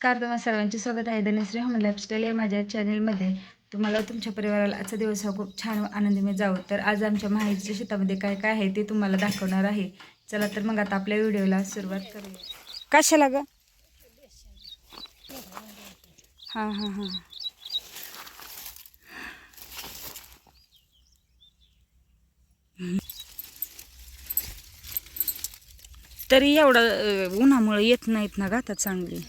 Car तुम्हा सर्वांचे स्वागत आहे. धनश्री होम लाईफस्टाईल या माझ्या चॅनलमध्ये तुम्हाला तुमच्या परिवाराला आजचा दिवस हा खूप छान आनंदीमय आनंदमय जावं. तर आज आमच्या माहेरच्या शेतामध्ये काय काय आहे ते तुम्हाला दाखवणार आहे. चला तर मग आता आपल्या व्हिडिओला सुरुवात करूया. कशाला ग? हां हां हां. तरी एवढं उन्हामुळे येत नाहीत ना गाता चांगली.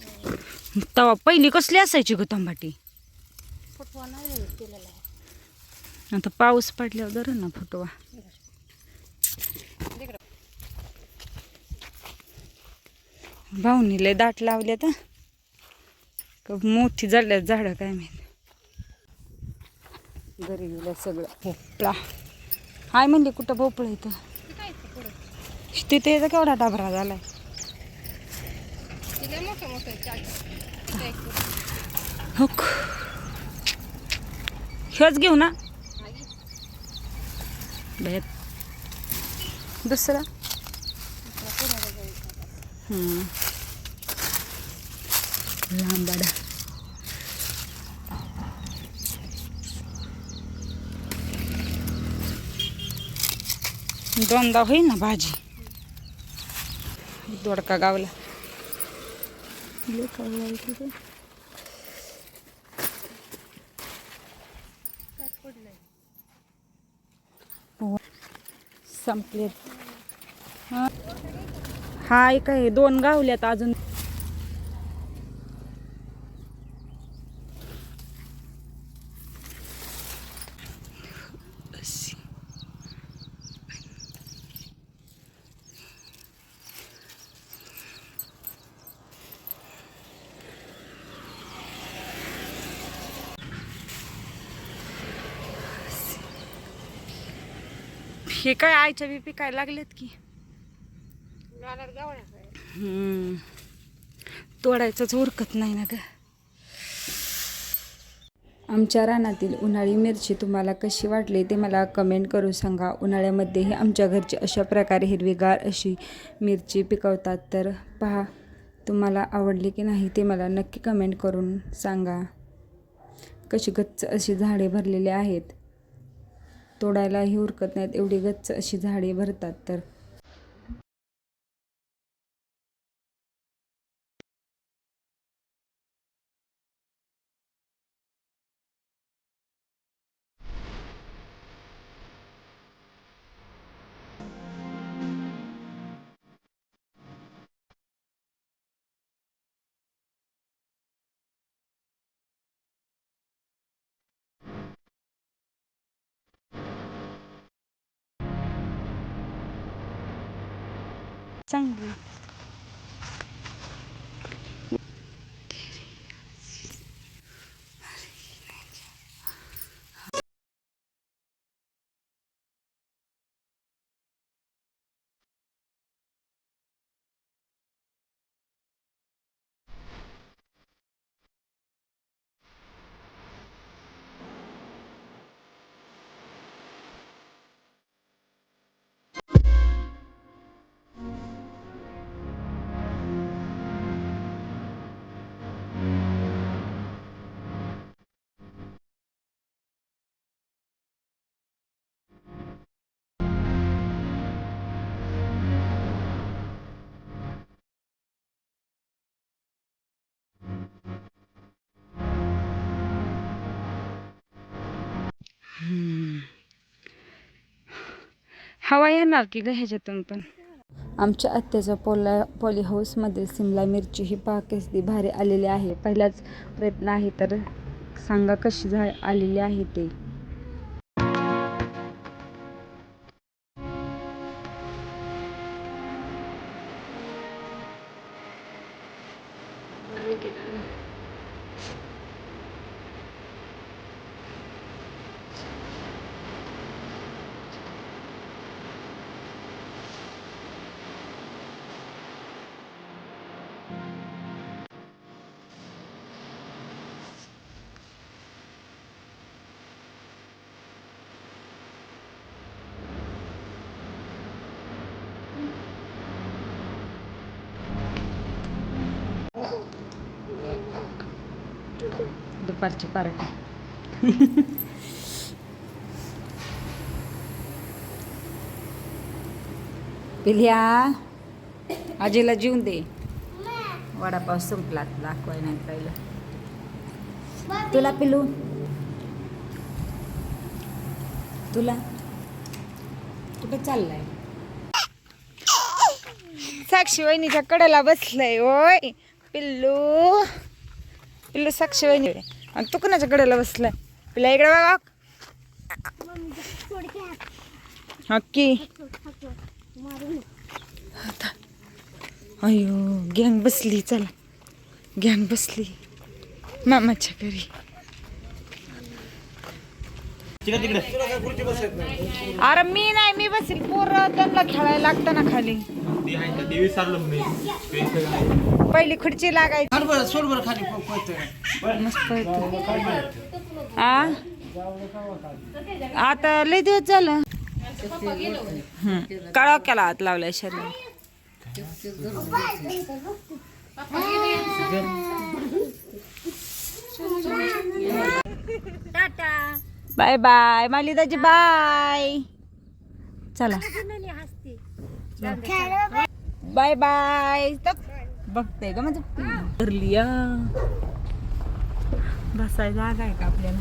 तवा पहिली कसली असायची ग तंबाटी? आता पाऊस पडल्यावर धरण ना फुटवा. भाऊनी लय दाट लावल्या तर मोठी झाल्या झाडं काय माहीत. घरी गेलं सगळं भोपळा हाय म्हणले कुठं भोपळा इथं. तिथे केवढा डाबरा झालाय? हो मोठं घेऊ ना. भेट. दुसरा. दुसरा पुढं दोनदा होईल ना भाजी. दोडका गावला. लय कावळा आहे संपलेत. हा एक आहे दोन गावल्यात अजून. हे काय आईच्या बी पिकायला लागलेत की? काय? तोडायचंच उरकत नाही ना ग. आमच्या रानातील उन्हाळी मिरची तुम्हाला कशी वाटली ते मला कमेंट करून सांगा. उन्हाळ्यामध्येही आमच्या घरची अशा प्रकारे हिरवीगार अशी मिरची पिकवतात. तर पहा तुम्हाला आवडली की नाही ते मला नक्की कमेंट करून सांगा. कशी गच्च अशी झाडे भरलेली आहेत. तोडायलाही हरकत नाहीत. एवढी गच्च अशी झाडे भरतात तर. चांगली हवा येणार की ग ह्याच्यातून पण? आमच्या आत्याच्या पोला पॉली हाऊसमध्ये सिमला मिरची ही पाकिस्ती भारी आलेली आहे. पहिलाच प्रयत्न आहे तर सांगा कशी झा आलेली आहे ते? दुपारची पार्टी पिल्या आजीला जीवन दे. वडापाव संपला दाखवाय नाही पहिलं. तुला पिलू? तुला? कुठे चाललाय? साक्षी वहिनीच्या कडेला बसलंय ओय. पिल्लू. पिल्लू साक्षी वहिनी. आणि तू कुणाच्या कडेला बसलाय? पिला इकडे बघा. हक्की. अयो गँग बसली चला. गँग बसली. मामाच्या घरी. अरे मी नाही मी बसेल. पोरं त्यांना खेळायला लागतं ना खाली पहिली खुर्ची लागायची. सोड बरं खाली मस्त आता लय दिवस झालं. काळा केला हात लावलाय शरीर बाय बाय. मालिदाजी बाय. चला. Bye bye. बघते का म्हणजे भरली बसाय जागा आहे का आपल्याला?